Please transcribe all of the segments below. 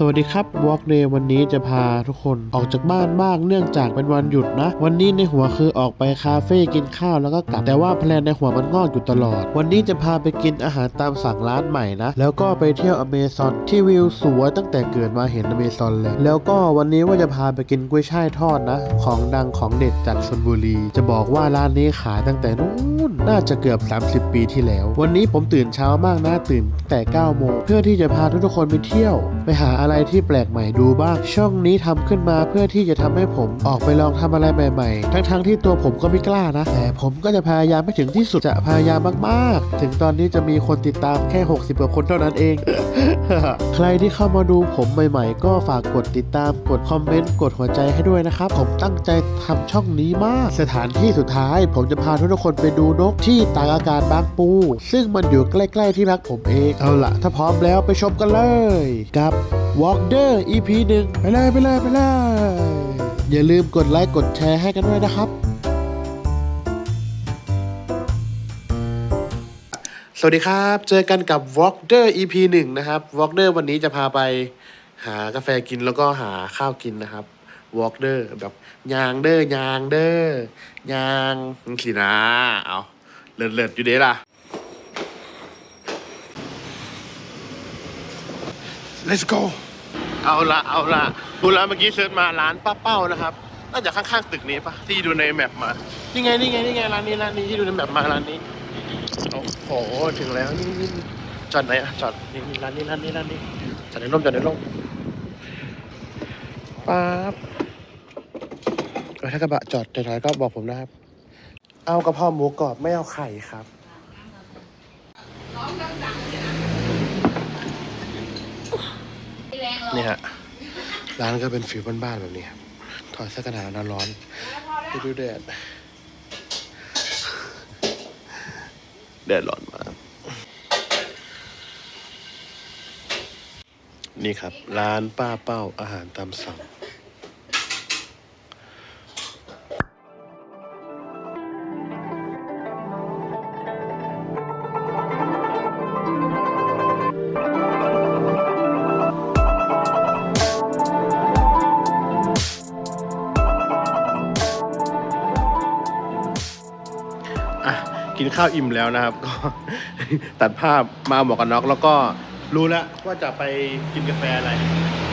สวัสดีครับ Walk Day วันนี้จะพาทุกคนออกจากบ้านบ้างเนื่องจากเป็นวันหยุดนะ วันนี้ในหัวคือออกไปคาเฟ่กินข้าวแล้วก็กลับ แต่ว่าแพลนในหัวมันงอกอยู่ตลอด วันนี้จะพาไปกินอาหารตามสั่งร้านใหม่นะ แล้วก็ไปเที่ยวอเมซอนที่วิวสวยตั้งแต่เกิดมาเห็นอเมซอนเลย แล้วก็วันนี้ว่าจะพาไปกินกุ้ยช่ายทอดนะ ของดังของเด็ดจากชนบุรี จะบอกว่าร้านนี้ขายตั้งแต่นู้น น่าจะเกือบ 30 ปีที่แล้ว วันนี้ผมตื่นเช้ามากนะตื่นแต่9โมงเพื่อที่จะพาทุกๆคนไปเที่ยว ไปหาอะไรที่แปลกใหม่ดูบ้าง ช่องนี้ทำขึ้นมาเพื่อที่จะทำให้ผมออกไปลองทำอะไรใหม่ๆ ทั้งๆที่ตัวผมก็ไม่กล้านะ แต่ผมก็จะพยายามให้ถึงที่สุดจะพยายามมากๆ ถึงตอนนี้จะมีคนติดตามแค่ 60กว่าคนเท่านั้นเอง ใครที่เข้ามาดูผมใหม่ๆ ก็ฝากกดติดตามกดคอมเมนต์กดหัวใจให้ด้วยนะครับ ผมตั้งใจทำช่องนี้มาก สถานที่สุดท้าย ผมจะพาทุกคนไปดูนกที่ตากอากาศบางปู ซึ่งมันอยู่ใกล้ ๆ ที่รักผมเอง เอาล่ะถ้าพร้อมแล้วไปชมกันเลย กับ Walker EP 1 ไปเลยไปเลยไปเลยอย่าลืมกดไลค์กดแชร์ให้กันด้วยนะครับสวัสดีครับ เจอกันกับ w a l k e r EP 1 นะครับ w a l k e r วันนี้จะพาไปหากาแฟกินแล้วก็หาข้าวกินนะครับ w a l k e r แบบยางเด้อยางเด้อยางสินะเอา เลิศเลิศอยู่เด้ล่ะ let's go เอาละเอาละดูแล้วเมื่อกี้เซิร์ชมาร้านป้าเป้านะครับ น่าจะข้างๆตึกนี้ปะที่ดูในแมปมา นี่ไงนี่ไงนี่ไงร้านนี้ร้านนี้ที่ดูในแมปมาร้านนี้ โอ้โหถึงแล้วนี่นี่นี่จอดไหนอะจอดนี่นี่ร้านนี้ร้านนี้ร้านนี้จอดในร่มจอดในร่มป๊าบเออถ้ากระบะจอดแถวๆก็บอกผมนะครับ เอากระเพราหมูกรอบไม่เอาไข่ครับ นี่ฮะ ร้านก็เป็นฟิวบ้านๆแบบนี้ครับถอดเสื้อกันหนาวหน้าร้อนไปดูแดด แดดร้อนมาก นี่ครับ ร้านป้าเป้าอาหารตามสั่ง กินข้าวอิ่มแล้วนะครับ ก็ ตัดภาพมาหมวกกันน็อกแล้วก็รู้แล้วว่าจะไปกินกาแฟอะไร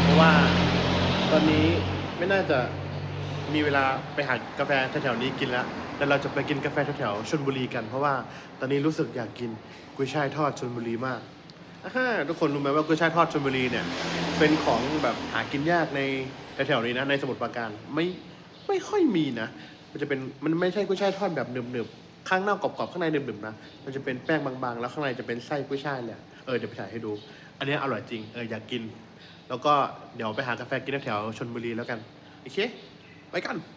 เพราะว่าตอนนี้ไม่น่าจะมีเวลาไปหากาแฟแถวๆนี้กินแล้วแต่เราจะไปกินกาแฟแถวๆชลบุรีกัน เพราะว่าตอนนี้รู้สึกอยากกินกุ้ยช่ายทอดชลบุรีมากอ่าฮะทุกคนรู้ไหมว่ากุ้ยช่ายทอดชลบุรีเนี่ย เป็นของแบบหากินยากในแถวๆนี้นะในสมุทรปราการไม่ไม่ค่อยมีนะ มันจะเป็นมันไม่ใช่กุ้ยช่ายทอดแบบหนึบๆ ข้างนอกกรอบๆข้างในหนึบๆนะมันจะเป็นแป้งบางๆ แล้วข้างในจะเป็นไส้กุ้ยช่ายเลยอะเออเดี๋ยวไปถ่ายให้ดู อันนี้อร่อยจริงเอออยากกิน แล้วก็เดี๋ยวไปหากาแฟกินแถวชนบุรีแล้วกันโอเคไปกัน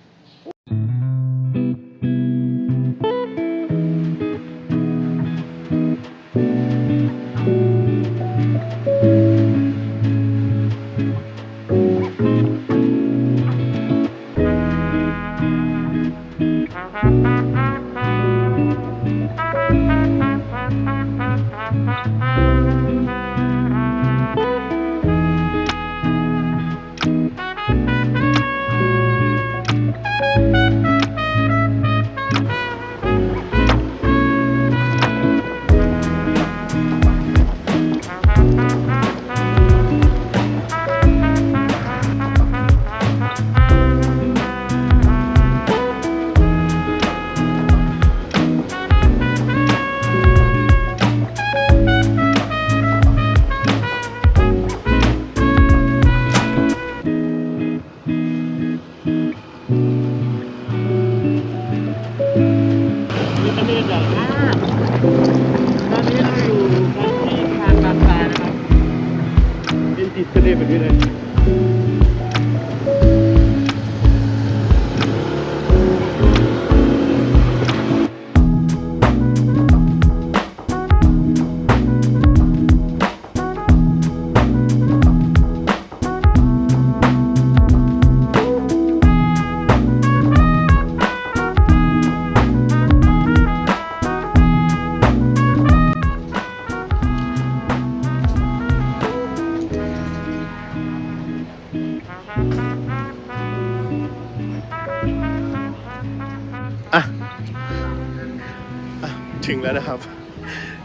นะครับ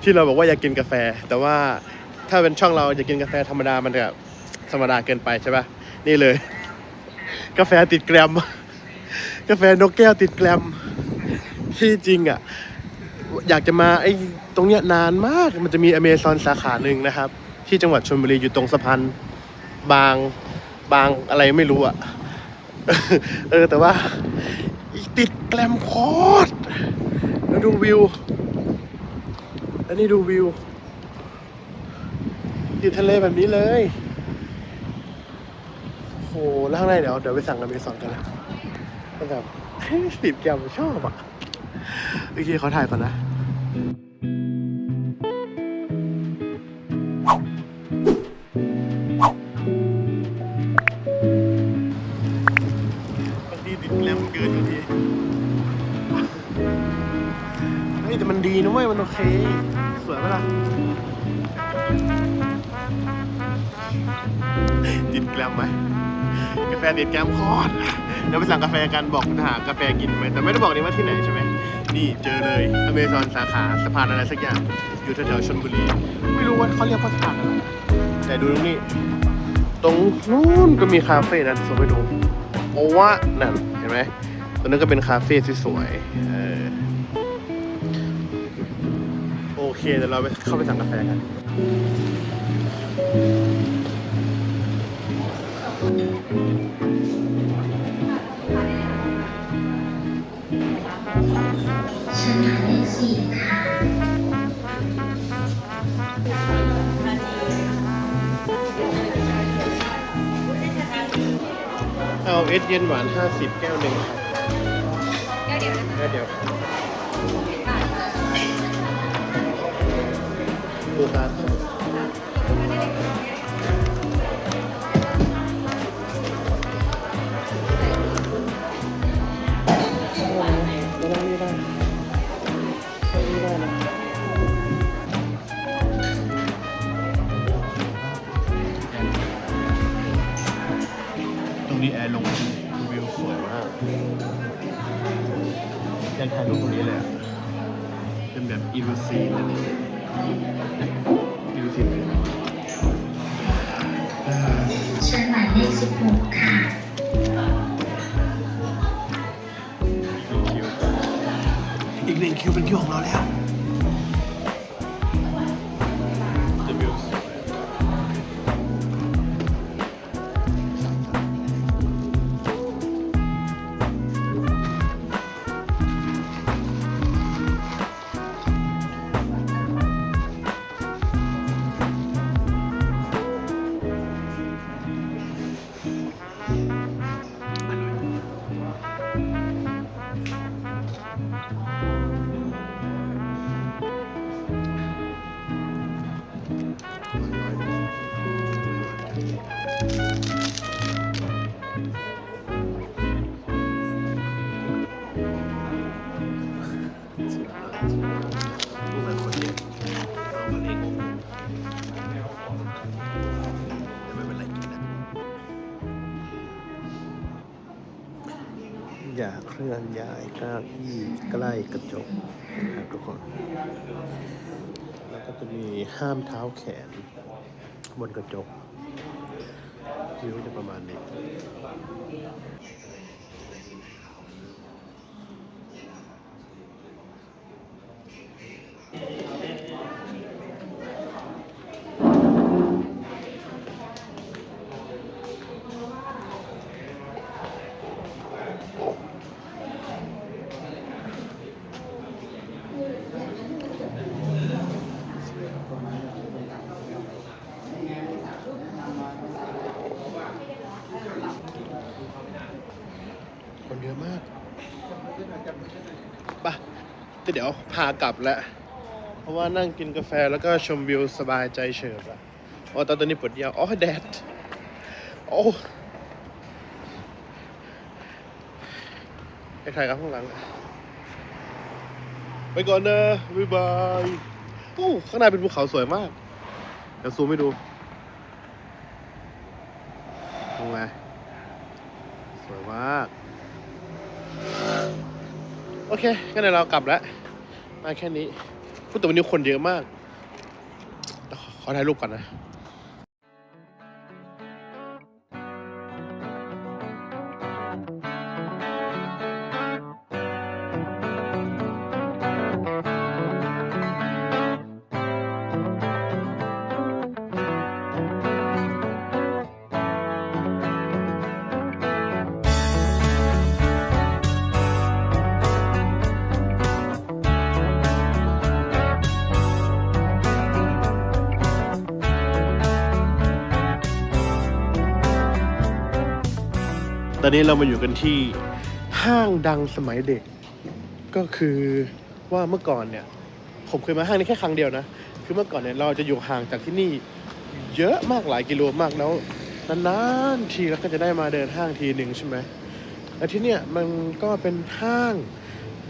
ที่เราบอกว่าอยากกินกาแฟ แต่ว่าถ้าเป็นช่องเราอยากกินกาแฟธรรมดามันจะธรรมดาเกินไปใช่ปะนี่เลย กาแฟติดแกรม กาแฟนกแก้วติดแกรม ที่จริงอะ อยากจะมาไอ้ตรงเนี้ยนานมากมันจะมีอเมซอนสาขาหนึ่งนะครับ ที่จังหวัดชลบุรีอยู่ตรงสะพานบางบางอะไรไม่รู้อะเออแต่ว่าติดแกลมโคตรแล้วดูวิว แล้วนี่ดูวิวติดทะเลแบบนี้เลยโหแล้วข้างในเดี๋ยวเดี๋ยวไปสั่งอเมซอนกันนะมันแบบติดแกมชอบอะโอเคเขาถ่ายก่อนนะบางทีติดแกมเกินบางที แต่มันดีนะเว้ย มันโอเค สวยปะล่ะติดแกลมไหมกาแฟติดแกลมคตรเดี๋ยวไปสั่งกาแฟกันบอกหากาแฟกินไหมแต่ไม่ได้บอกนี่ว่าที่ไหนใช่ไหมนี่เจอเลยอเมซอนสาขาสะพานอะไรสักอย่าง อยู่แถวๆชลบุรี ไม่รู้ว่าเขาเรียกว่าสะพานอะไรแต่ดูตรงนี้ ตรงนู้นก็มีคาเฟ่นะส่งไปดูโอวะนั่นเห็นไหมตรงนั้นก็เป็นคาเฟ่ที่สวยๆเออ เคเดี๋ยวเราไปเข้าไปสั่งกาแฟกันเชิญหมายเลขสี่ค่ะเอาเอสเย็นหวาน 50 แก้วหนึ่งครับแก้วเดียวแก้วเดียว ดูครับไม่ได้ไม่ได้ไม่ได้นะตรงนี้แอร์ลงวิวสวยมากยากถ่ายรูปตรงนี้เลยอะเป็นแบบอีลูซีนะอีลู เลขสิบหกค่ะอีกหนึ่งคิวเป็นคิวของเราแล้ว รูปแบบคนเด็กเอามาเล็กแต่ไม่เป็นไรกินนะอย่าเคลื่อนย้ายเก้าอี้ใกล้กระจกนะครับทุกคน แล้วก็จะมีห้ามเท้าแขน บนกระจกวิวจะประมาณนี้เยอะมากปะ แต่เดี๋ยวพากลับแล้วเพราะว่านั่งกินกาแฟแล้วก็ชมวิวสบายใจเฉิบอะอ๋อตอนตอนนี้ปวดยาวอ๋อแดดโอ้ไปถ่ายกับข้างหลัง ไปก่อนนะบ๊ายบายโอ้ข้างในเป็นภูเขาสวยมาก เดี๋ยวซูมให้ดูตรงไงสวยมาก อเคงั้นเดี๋ยวเรากลับแล้ว มาแค่นี้พูดแต่วันนี้คนเยอะมากขอขอถ่ายรูปก่อนนะ อนนี้เรามาอยู่กันที่ห้างดังสมัยเด็ก ก็คือว่าเมื่อก่อนเนี่ย ผมเคยมาห้างนี้แค่ครั้งเดียวนะ คือเมื่อก่อนเนี่ยเราจะอยู่ห่างจากที่นี่ เยอะมากหลายกิโลมากแล้วนานๆทีเราก็จะได้มาเดินห้างทีหนึ่งใช่ไหมแล้วที่เนี่ยมันก็เป็นห้าง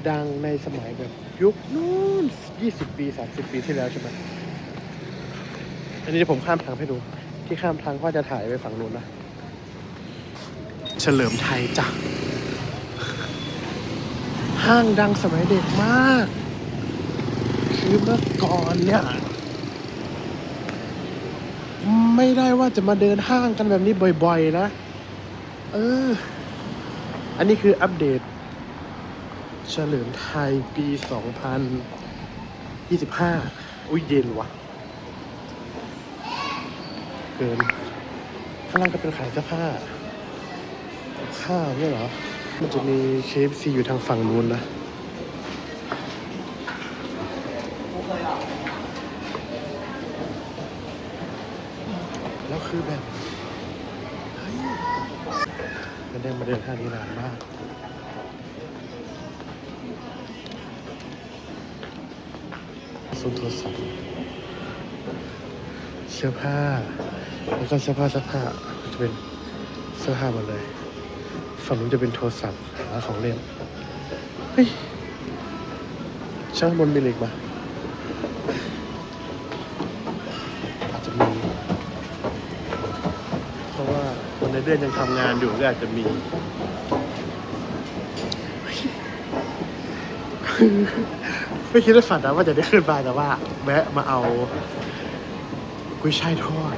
ดังในสมัยแบบยุคนู้น20 ปี 30 ปีที่แล้วใช่ไหมอันนี้ผมข้ามทางให้ดู ที่ข้ามทางก็จะถ่ายไปฝั่งนู้นนะ เฉลิมไทยจ้ะ ห้างดังสมัยเด็กมาก คือเมื่อก่อนเนี่ย ไม่ได้ว่าจะมาเดินห้างกันแบบนี้บ่อยๆนะ เออ อันนี้คืออัปเดต เฉลิมไทยปี 2025 อุ้ยเย็นวะเกินข้างล่างก็เป็นขายเสื้อผ้า ข้าวเนี่ยเหรอ มันจะมี KFC อยู่ทางฝั่งนู้นนะ แล้วคือแบบเฮ้ยมันได้มาเดินห้านี้นานมากส่วนโทรศัพท์เสื้อผ้า แล้วก็เสื้อผ้าสื้อผ้าจะเป็นเสื้อผ้าหมดเลย ฝั่งนู้นจะเป็นโทรศัพท์หาของเล่นเฮ้ยช่างบนมีเหล็กมาอาจจะมีเพราะว่าคนในเดือนยังทำงานอยู่ก็อาจจะมีไม่คิดว่าฝันนะว่าจะได้ขึ้นมาแต่ว่าแวะมาเอากุ้ยช่ายทอด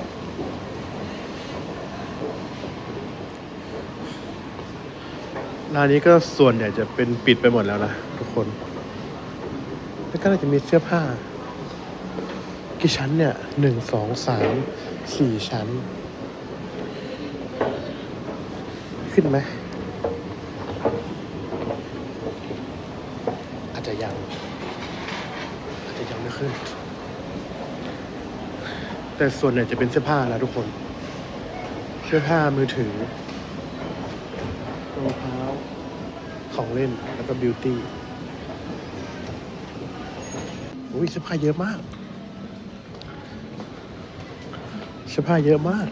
ร้านนี้ก็ส่วนใหญ่จะเป็นปิดไปหมดแล้วนะทุกคน แล้วก็น่าจะมีเสื้อผ้า กี่ชั้นเนี่ยหนึ่งสองสามสี่ชั้น ขึ้นไหม อาจจะยัง อาจจะยังไม่ขึ้น แต่ส่วนใหญ่จะเป็นเสื้อผ้านะทุกคน เสื้อผ้ามือถือ รองเท้า ของ เล่น แล้วก็บิวตี้อุ้ยเสื้อผ้าเยอะมากเสื้อผ้าเยอะมาก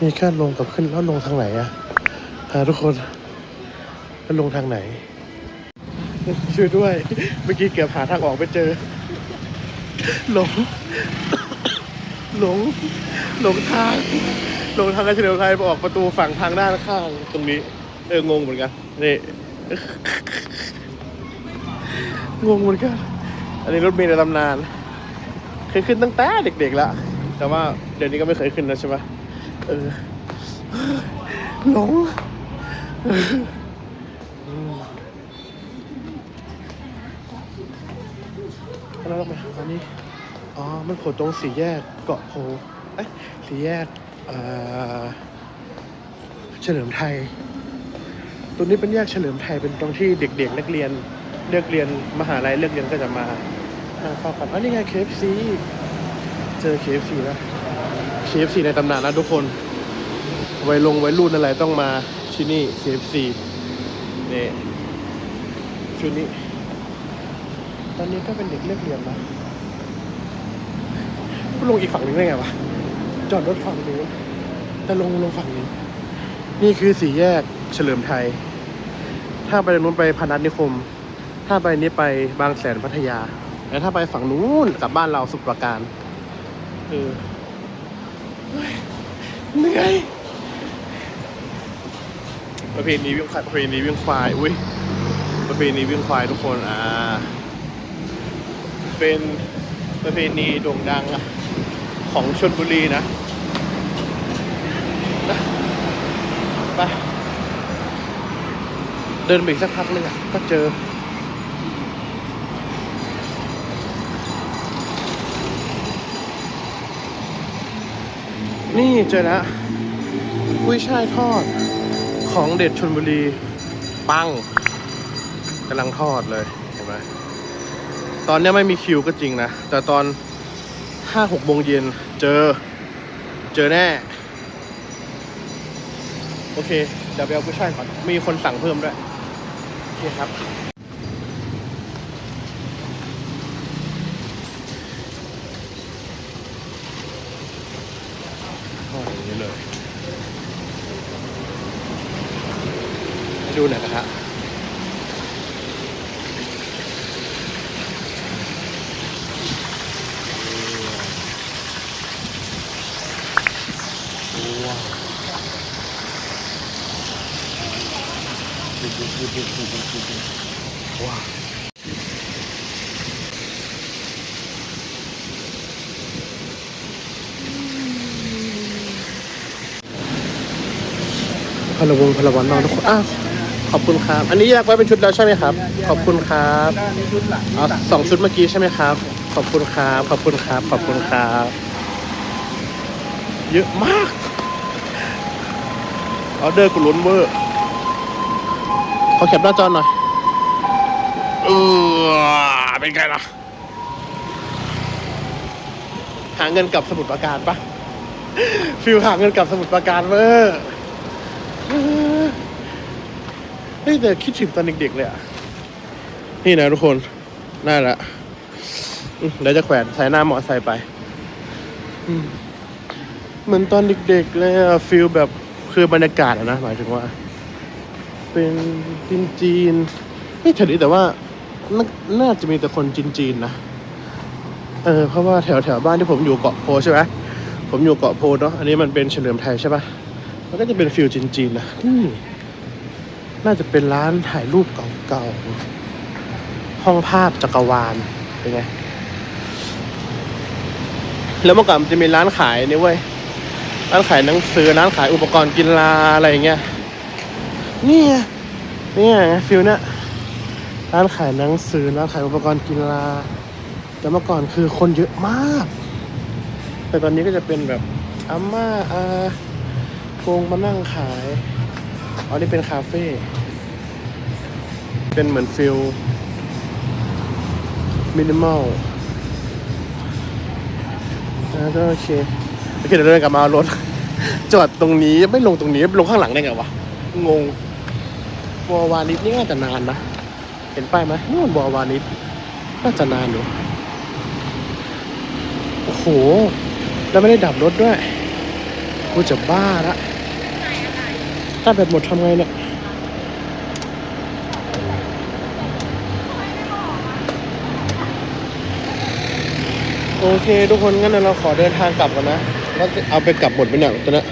มีแค่ลงกับขึ้นแล้วลงทางไหนอะหาทุกคนแล้วลงทางไหน ช่วยด้วย เมื่อกี้เกือบหาทางออกไม่เจอ หลง หลง หลงทางหลงทางกระเฉลิมไทยออกประตูฝั่งทางด้านข้างตรงนี้ เอองงเหมือนกันนี่งงเหมือนกันอันนี้รถเมล์ในตำนาน เคยขึ้นตั้งแต่เด็กๆแล้วแต่ว่าเดี๋ยวนี้ก็ไม่เคยขึ้นแล้วใช่ปะเออหลงเอออืมแล้วเราไปอันนี้ อ๋อ มันโผล่ตรงสี่แยกเกาะโพ เอ้ยสี่แยกเฉลิมไทย ตรงนี้เป็นแยกเฉลิมไทยเป็นตรงที่เด็กๆนักเรียนเลือกเรียนมหาลัยเลือกเรียนก็จะมามาเฝ้ากันอ๋อนี่ไง KFC เจอ KFC แล้ว KFC ในตำนานนะทุกคนวัยลงวัยรุ่นอะไรต้องมาที่นี่ KFC นี่ชุดนี้ ตอนนี้ก็เป็นเด็กเลือกเรียนนะลงอีกฝั่งหนึงได้ไงวะ จอดรถฝั่งนู้นแต่ลงลงฝั่งนี้ นี่คือสี่แยกเฉลิมไทย ถ้าไปทางนู้นไปพนัสนิคม ถ้าไปนี้ไปบางแสนพัทยา แล้วถ้าไปฝั่งนู้นกลับบ้านเราสุขประการเออเฮ้ยเหนื่อยประเพณีวิ่งควายประเพณีวิ่งควายอุ้ยประเพณีวิ่งควายทุกคนอ่าเป็นประเพณีโด่งดังอะ ของชนบุรีนะไปเดินไปอีกสักพักนึงอะก็เจอ นี่เจอแล้วกุ้ยช่ายทอดของเด็ดชนบุรี ปังกำลังทอดเลยเห็นไหมตอนนี้ไม่มีคิวก็จริงนะ แต่ตอนห้าหกโมงเย็น เจอ เจอแน่ โอเค เดี๋ยวไปเอากุ้ยช่ายก่อน มีคนสั่งเพิ่มด้วย โอเคครับทอดอย่างนี้เลยให้ดูหน่อยนะฮะว้าวว้าว พลวงพลวันนอนทุกคนอ้าวขอบคุณครับ อันนี้แยกไว้เป็นชุดแล้วใช่ไหมครับ ขอบคุณครับอันนี้ชุดหลังเอาสองชุดเมื่อกี้ใช่ไหมครับ ขอบคุณครับ ขอบคุณครับ ขอบคุณครับ เยอะมากออเดอร์กูล้นเวอร์ขอแคปหน้าจอหน่อยเออเป็นไงล่ะ หาเงินกลับสมุดประการปะฟิลหาเงินกลับสมุดประการเวอร์เเฮ้ยแต่คิดถึงตอนเด็กๆเลยอะ นี่นะทุกคนน่าละเดี๋ยวจะแขวนใส่หน้ามอไซค์ไปเหมือนตอนเด็กๆเลยอะฟิลแบบคือบรรยากาศอะนะ หมายถึงว่า เป็นจีนจีนไม่แถวนี้แต่ว่าน่าน่าจะมีแต่คนจีนจีนนะเออเพราะว่าแถวแถวบ้านที่ผมอยู่เกาะโพใช่ไหมผมอยู่เกาะโพเนาะอันนี้มันเป็นเฉลิมไทยใช่ปะมันก็จะเป็นฟิลจีนๆนะนี่ น่าจะเป็นร้านถ่ายรูปเก่าๆ ห้องภาพจักรวาล เป็นไง แล้วเมื่อก่อนมันจะมีร้านขายนี่เว้ย ร้านขายหนังสือ ร้านขายอุปกรณ์กีฬาอะไรอย่างเงี้ย นี่ไงนี่ไงฟิลเนี้ยร้านขายหนังสือ ร้านขายอุปกรณ์กีฬา แต่เมื่อก่อนคือคนเยอะมาก แต่ตอนนี้ก็จะเป็นแบบอาม่าอาโกงมานั่งขาย อ๋อนี่เป็นคาเฟ่ เป็นเหมือนฟิลมินิมอลแล้วก็โอเคโอเคเดี๋ยวเดินกลับมาเอารถ จอดตรงนี้ไม่ลงตรงนี้ลงข้างหลังได้ไงวะ งงบัววานิชนี่น่าจะนานนะ เห็นป้ายไหมนู่นบัววานิชน่าจะนานอยู่โอ้โห แล้วไม่ได้ดับรถด้วยกูจะบ้าละ ถ้าแบตหมดทำไงเนี่ยโอเค ทุกคนงั้นเราขอเดินทางกลับก่อนนะว่าจะเอาไปกลับหมดไปเนี่ยตัวนี้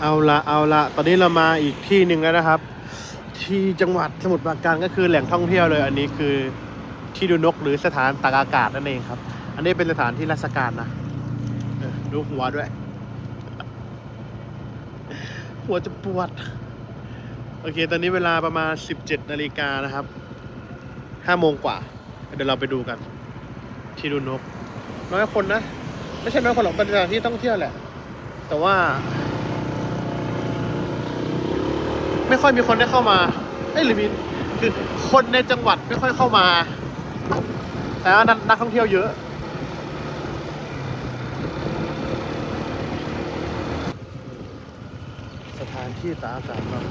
เอาละเอาละตอนนี้เรามาอีกที่หนึ่งแล้วนะครับ ที่จังหวัดสมุทรปราการก็คือแหล่งท่องเที่ยวเลย อันนี้คือที่ดูนกหรือสถานตากอากาศนั่นเองครับ อันนี้เป็นสถานที่ราชการนะดูหัวด้วย หัวจะปวด โอเค ตอนนี้เวลาประมาณ 17นาฬิกานะครับ5โมงกว่า เดี๋ยวเราไปดูกัน ที่ดูนก น้อยคนนะ ไม่ใช่น้อยคนหรอกเป็นสถานที่ท่องเที่ยวแหละ แต่ว่า ไม่ค่อยมีคนได้เข้ามาเอ้ยหรือมีคือคนในจังหวัดไม่ค่อยเข้ามา แต่ว่านักท่องเที่ยวเยอะ สถาน ที่ตากอากาศครับ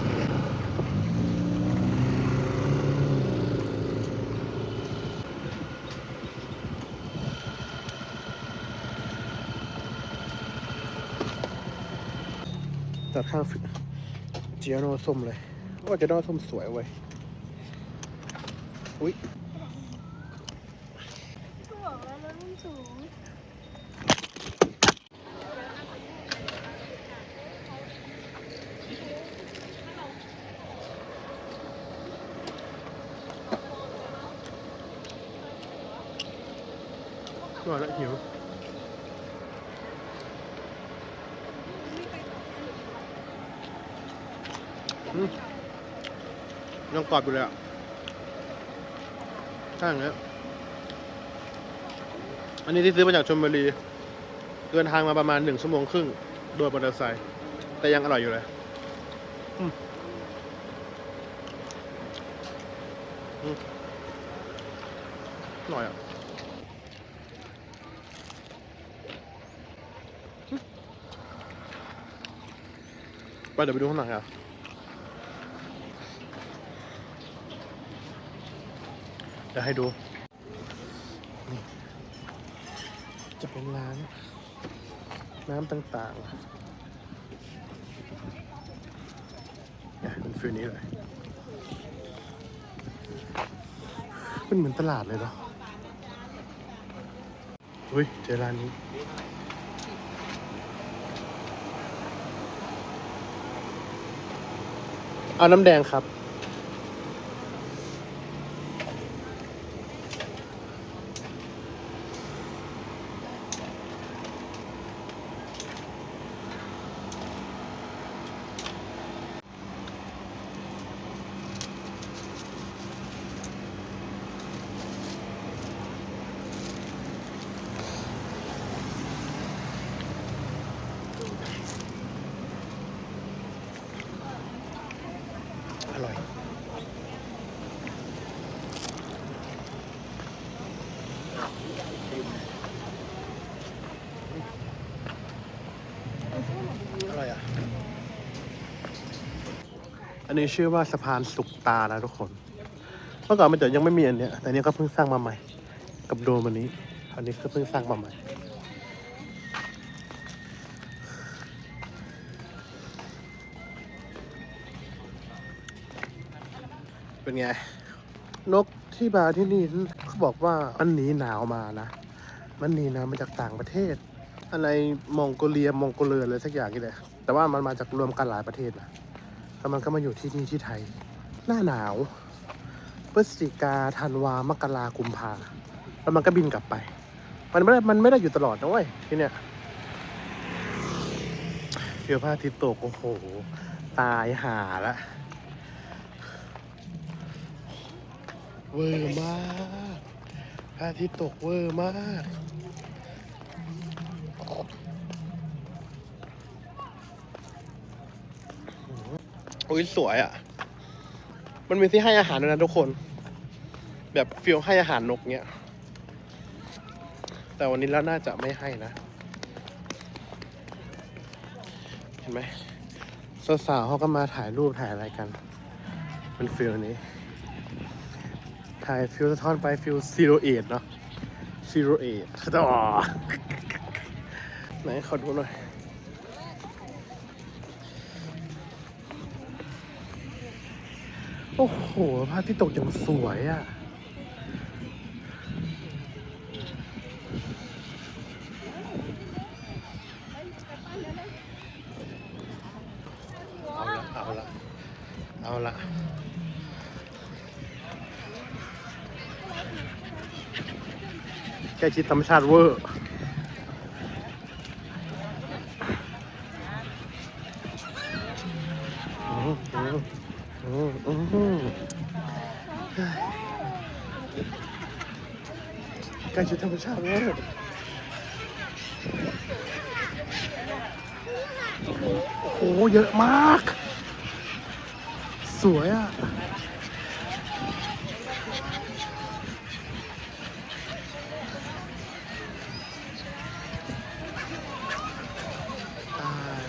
จอดข้างเจียโนส้มเลยว่าจียโนส้มสวยเว้ยอุ้ยก็บอกแล้วรถมันสูง นอนล้วหิวอืมยังกรอบอยู่เลยอะข้างเนี้ยอันนี้ที่ซื้อมาจากชลบุรีเดินทางมาประมาณหนึ่งชั่วโมงครึ่ง โดยมอเตอร์ไซค์แต่ยังอร่อยอยู่เลยอืมอืมอร่อยอะ ไปเดี๋ยวไปดูข้างหลังอะเดี๋ยวให้ดู จะเป็นร้าน น้ำต่างๆเนี่ยเป็นฟิลนี้เลยเป็นเหมือนตลาดเลยเนาะอุ้ยเจอร้านนี้ เอาน้ำแดงครับ นนี้ชื่อว่าสะพานสุกตานะทุกคน เมื่อก่อนมันจะยังไม่มีอันเนี้ย แต่อันนี้ก็เพิ่งสร้างมาใหม่ กับโดมอันนี้ อันนี้ก็เพิ่งสร้างมาใหม่ เป็นไง นกที่มาที่นี่เขาบอกว่ามันหนีหนาวมานะ มันหนีหนาวมาจากต่างประเทศ อะไรมองโกเลียมองโกเลียอะไรสักอย่างนี่แหละ แต่ว่ามันมาจากรวมกันหลายประเทศนะ แล้วมันก็มาอยู่ที่นี่ที่ไทย หน้าหนาว พฤศจิกาธันวามกรากุมภาแล้วมันก็บินกลับไป มันไม่ได้มันไม่ได้อยู่ตลอดนะเว้ยที่เนี่ยเฟียวพระอาทิตย์ตกโอ้โห ตายห่าละเวอร์มากพระอาทิตย์ตกเวอร์มาก อ้ยสวยอะ มันมีที่ให้อาหารด้วยนะทุกคน แบบฟิลให้อาหารนกเนี้ย แต่วันนี้แล้วน่าจะไม่ให้นะ เห็นไหมสาวๆเขาก็มาถ่ายรูปถ่ายอะไรกัน เป็นฟิลนี้ถ่ายฟิลสะท้อนไปฟิลซีโรเอทเนาะซีโรเอทต่อไหนขอดูหน่อย โอ้โหพระที่ตกอย่างสวยอะ่ะ เอาละ เอาละ เอาละใกล้ชิดธรรมชาติเวอร์อืมอืมอืมอืมใกล้ ชิดโอ้โห เยอะมาก สวยอะตาย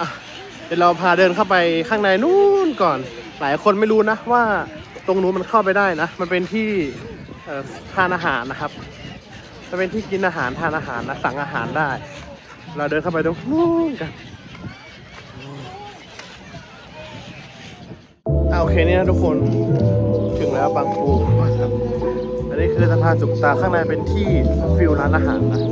อะเดี๋ยวเราพาเดินเข้าไปข้างในนู้นก่อน หลายคนไม่รู้นะว่า ตรงนู้นมันเข้าไปได้นะ มันเป็นที่ทานอาหารนะครับมันเป็นที่กินอาหารทานอาหารนะสั่งอาหารได้ เราเดินเข้าไปตรงนู้นกันอ่าโอเคเนี่นะทุกคนถึงแล้วบางปูครับอันนี้คือสะพานสุกตาข้างในเป็นที่ฟิลร้านอาหารนะ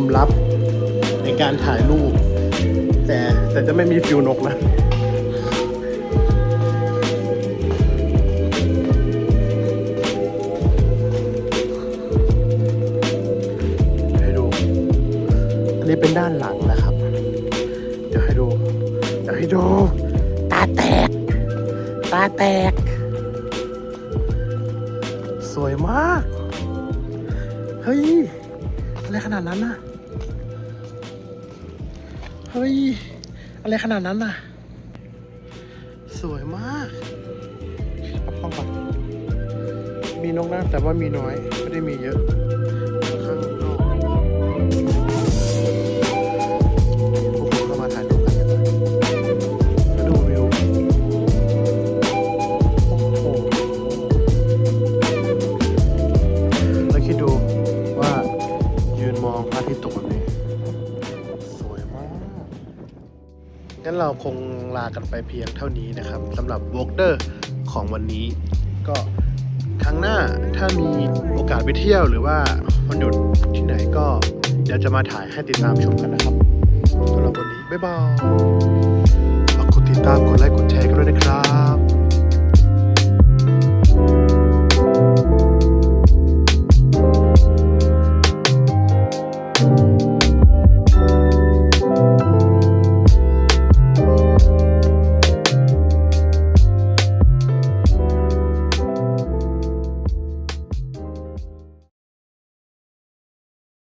มลับในการถ่ายรูป แต่แต่จะไม่มีฟิวนกนะให้ดู อันนี้เป็นด้านหลังนะครับ เดี๋ยวให้ดู เดี๋ยวให้ดู ตาแตก ตาแตก สวยมาก เฮ้ย อะไรขนาดนั้นน่ะ ฮ้ย อะไรขนาดนั้นน่ะ สวยมากเอากล้องก่อนมีนกนะ แต่ว่ามีน้อย ไม่ได้มีเยอะ เราคงลากันไปเพียงเท่านี้นะครับสำหรับวอล์กเดอร์ของวันนี้ ก็ครั้งหน้าถ้ามีโอกาสไปเที่ยวหรือว่าวันหยุดที่ไหนก็เดี๋ยวจะมาถ่ายให้ติดตามชมกันนะครับสำหรับวันนี้บ๊ายบายฝากกดติดตามกดไลค์กดแชร์กันด้วยนะครับ